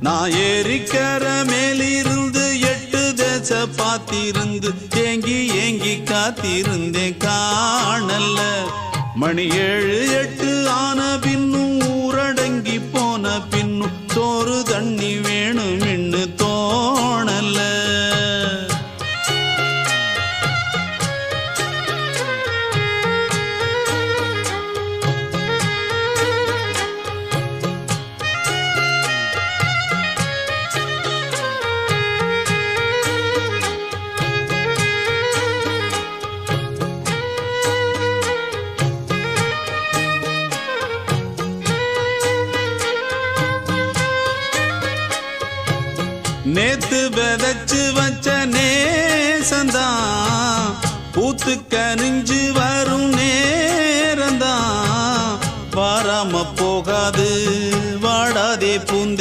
நான் ஏரிக்கர மேலிருந்து எட்டு தேச பார்த்திருந்து ஏங்கி ஏங்கி காத்திருந்தேன் காணல்ல. மணி ஏழு எட்டு ஆன பின்னும் ஊரடங்கி போன பின்னும் சோறு தண்ணி வேணும் நேத்து விதைச்சு வச்ச நேசந்தான். பூத்து கனிஞ்சு வரும் நேரந்தான். வாராம போகாது வாடாதே பூந்தே